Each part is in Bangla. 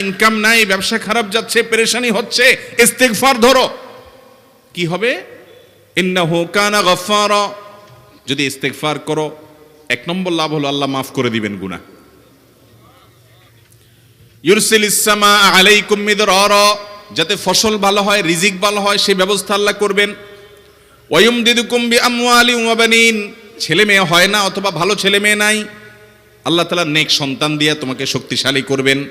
ইনকাম নাই, ব্যবসা খারাপ যাচ্ছে, পেরেশানি হচ্ছে, ইস্তেগফার ধরো। কি হবে? ইন্নাহু কানা গফফারা। যদি ইস্তেগফার করো, এক নম্বর লাভ হলো আল্লাহ মাফ করে দিবেন গুনাহ। ইউরসিল ইসামা আলাইকুম মিদরারা। যাতে ফসল ভালো হয়, রিজিক ভালো হয় সেই ব্যবস্থা আল্লাহ করবেন। ওয়ুম দিদুকুম বি আমওয়ালি ওয়া বানিন। ছেলে মেয়ে হয় না, অথবা ভালো ছেলে মেয়ে নাই। আল্লাহ তাআলা নেক সন্তান দিয়ে তোমাকে শক্তিশালী করবেন।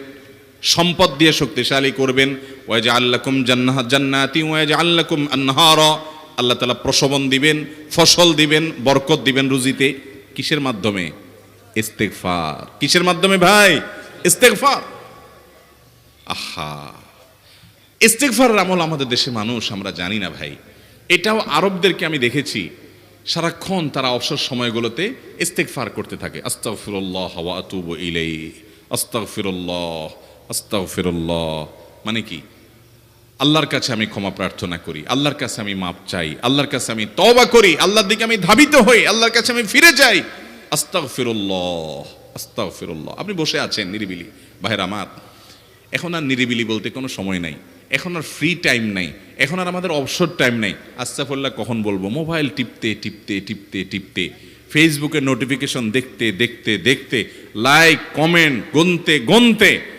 সম্পদ দিয়ে শক্তিশালী করবেন। ওয়াজা আল্লাকুম জান্নাহ, জান্নাতি ওয়াজা আল্লাকুম আনহারা। আল্লাহ তাআলা প্রসবন দিবেন, ফসল দিবেন, বরকত দিবেন রুজিতে। কিসের মাধ্যমে? ইস্তেগফার। কিসের মাধ্যমে ভাই? ইস্তেগফার। আহা। ইস্তেগফারের আমল আমাদের দেশে মানুষ, আমরা জানি না ভাই। এটাও আরবদেরকে আমি দেখেছি, সারাক্ষণ তারা অবসর সময়গুলোতে ইস্তেগফার করতে থাকে। আস্তাগফিরুল্লাহ ওয়া আতুবু ইলাই আস্তাগফিরুল্লাহ। আস্তাগফিরুল্লাহ। মানে কি? আল্লাহর কাছে আমি ক্ষমা প্রার্থনা করি, আল্লাহর কাছে আমি মাপ চাই, আল্লাহর কাছে আমি তওবা করি, আল্লাহর দিকে আমি ধাবিত হই, আল্লাহর কাছে আমি ফিরে যাই। আস্তাগফিরুল্লাহ আস্তাগফিরুল্লাহ। আপনি বসে আছেন নিরিবিলি। ভাইয়ের আমার, এখন আর নিরিবিলি বলতে কোনো সময় নাই। এখন আর ফ্রি টাইম নাই। এখন আর আমাদের অবসর টাইম নাই। আস্তাফুল্লাহ কখন বলব? মোবাইল টিপতে টিপতে টিপতে টিপতে। ফেসবুকের নোটিফিকেশন দেখতে দেখতে দেখতে। লাইক কমেন্ট গুনতে গুনতে।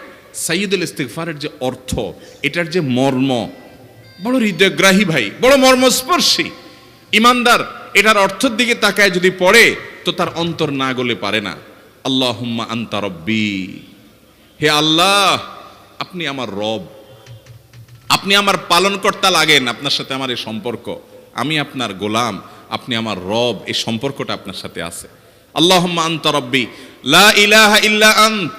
সাইয়দুল ইস্তেগফারের যে অর্থ, এটার যে মর্ম, বড় হৃদয়গ্রাহী ভাই, বড় মর্মস্পর্শী। ইমানদার, এটার অর্থের দিকে তাকায় যদি পড়ে, তো তার অন্তর না গলে পারে না। আল্লাহুম্মা আন্তা রব্বি। হে আল্লাহ, আপনি আমার রব। আপনি আমার পালনকর্তা লাগেন আপনার সাথে আমার এই সম্পর্ক। আমি আপনার গোলাম, আপনি আমার রব এই সম্পর্কটা আপনার সাথে আছে। আল্লাহ আন্ত রব্বি। লা ইলাহা ইল্লা আন্ত।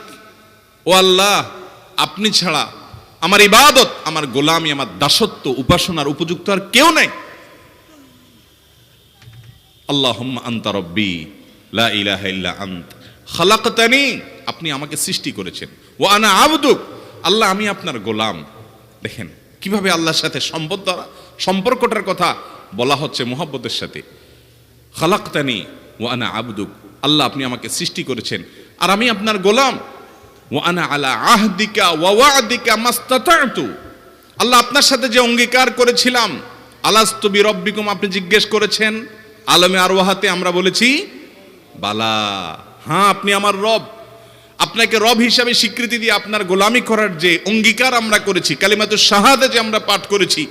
ও আল্লাহ আপনি ছাড়া আমার ইবাদত, আমার গোলামি, আমার দাসত্ব, উপাসনার উপযুক্ত আর কেউ নাই। আল্লাহ আন্ত খালাকতানি, আপনি আমাকে সৃষ্টি করেছেন। ও আনা আবদুক, আল্লাহ আমি আপনার গোলাম। দেখেন, কীভাবে আল্লাহর সাথে সম্পদ সম্পর্কটার কথা বলা হচ্ছে মোহাব্বতের সাথে। খালাক্তানি ও আনা আবদুক, আল্লাহ আপনি আমাকে সৃষ্টি করেছেন। আর আমি আপনার গোলাম। ও আনা আলা আহদিকা ওয়াদিকা মাস্তাতু আল্লাহ আপনার সাথে যে অঙ্গীকার করেছিলাম আলাস্তবি রব্বিকুম আপনি জিজ্ঞেস করেছেন, আলমে আরওয়াহাতে আমরা বলেছি, বালা হ্যাঁ আপনি আমার রব। আপনাকে রব হিসাবে স্বীকৃতি দিয়ে আপনার গোলামি করার যে অঙ্গীকার আমরা করেছি কালিমাতুর শাহাদে যে আমরা পাঠ করেছি,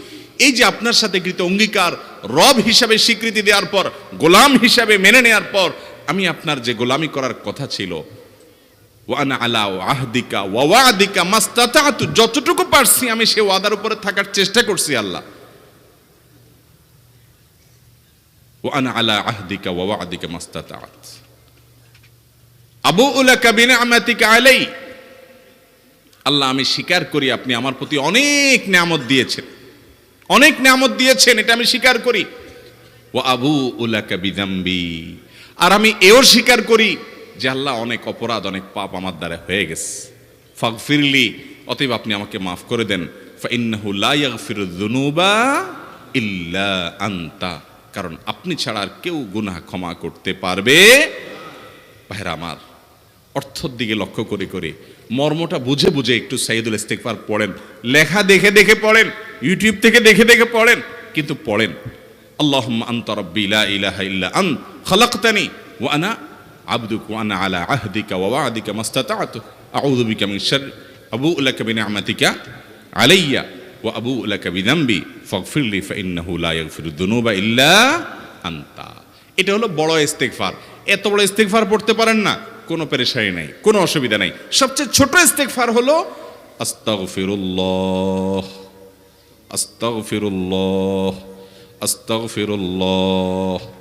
এই যে আপনার সাথে কৃত অঙ্গীকার, রব হিসাবে স্বীকৃতি দেওয়ার পর, গোলাম হিসাবে মেনে নেওয়ার পর, আমি আপনার যে গোলামি করার কথা ছিল ওয়ানা আলা আহদিকা ওয়াদিকা মাস্তাতাতু। যতটুকু পারছি আমি সে ওয়াদার উপরে থাকার চেষ্টা করছি আল্লাহ। ওয়ানা আলা আহদিকা ওয়াদিকা মাস্তাতাত। আবু উলাকা বিনিআমাতিকা আলাই। আল্লাহ, আমি স্বীকার করি আপনি আমার প্রতি অনেক নিয়ামত দিয়েছেন। অনেক নিয়ামত দিয়েছেন, এটা আমি স্বীকার করি। ও আবু উলাকা বিদাম্বি আর আমি এও স্বীকার করি যে আল্লাহ অনেক অপরাধ, অনেক পাপ আমার দ্বারা হয়ে গেছে। ফাগ ফিরলি অতএব আপনি আমাকে মাফ করে দেন। ইল্লা আনতা। কারণ আপনি ছাড়া আর কেউ গুনাহ ক্ষমা করতে পারবে। ভাইরা আমার, অর্থর দিকে লক্ষ্য করে করে মর্মটা বুঝে বুঝে একটু সাইদুল ইস্তেকবার পড়েন। লেখা দেখে দেখে পড়েন। ইউটিউব থেকে দেখে দেখে পড়েন। কিন্তু পড়েন। আল্লাহ আন্ত রব্বি লা ইলাহা ইল্লা আন, খালাকতানি ওয়া আনা আবদুক ওয়া আনা আলা আহদিকা ওয়া ওয়াদিকা মাস্তাতাতু আউযু বিকা মিন শার আবু লাকা বিনিআমাতিকা আলাইয়া ও আবু লাকা বিদাম্বি ফগফিরলি ফাইন্নাহু লা ইয়াগফিরুদ দুনুবা ইল্লা আনতা। এটা হলো বড় ইস্তেগফার। এত বড় ইস্তেগফার পড়তে পারেন না, কোনো পেরেশানি নাই, কোনো অসুবিধা নাই। সবচেয়ে ছোট ইস্তেগফার হলো আস্তাগফিরুল্লাহ। আস্তাগফিরুল্লাহ। আস্তাগফিরুল্লাহ।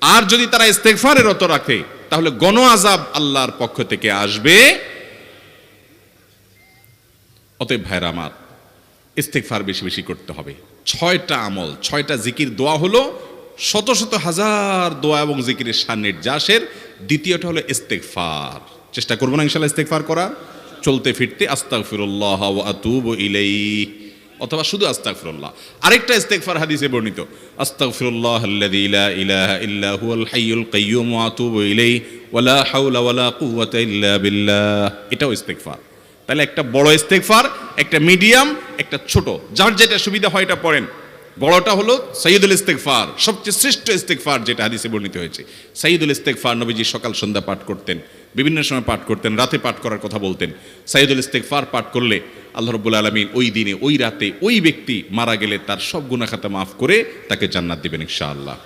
আর যদি তারা ইস্তেগফারে রত রাখে, তাহলে গণ আজাব আল্লাহর পক্ষ থেকে আসবে। অতএব ভাইরা আমার, ইস্তেগফার বেশি বেশি করতে হবে। ছয়টা আমল, ছয়টা জিকির দোয়া হলো শত শত হাজার দোয়া এবং জিকিরের সান্নির্যাসের দ্বিতীয়টা হলো ইস্তেগফার। চেষ্টা করব না ইনশাল্লাহ ইস্তেগফার করার। চলতে ফিরতে, আস্তাগফিরুল্লাহ ওয়া আতুবু ইলাইহি। অথবা শুধু আস্তাগফিরুল্লাহ। আরেকটা ইস্তেগফার হাদিসে বর্ণিত ইল্লা বিল্লাহ। এটাও ইস্তেগফার। তাহলে একটা বড় ইস্তেগফার, একটা মিডিয়াম, একটা ছোট, যার যেটা সুবিধা হয় এটা পড়েন। বড়টা হলো সৈয়দুল ইস্তেগফার, সবচেয়ে শ্রেষ্ঠ ইস্তেগফার যেটা হাদিসে বর্ণিত হয়েছে। সৈয়দুল ইস্তেগফার নবীজি সকাল সন্ধ্যা পাঠ করতেন। বিভিন্ন সময় পাঠ করতেন, রাতে পাঠ করার কথা বলতেন। সাইদুল ইস্তেগফার পাঠ করলে আল্লাহ রব্বুল আলমিন ওই দিনে, ওই রাতে ওই ব্যক্তি মারা গেলে তার সব গুণাখাতা মাফ করে তাকে জান্নাত দিবেন ইনশাআল্লাহ।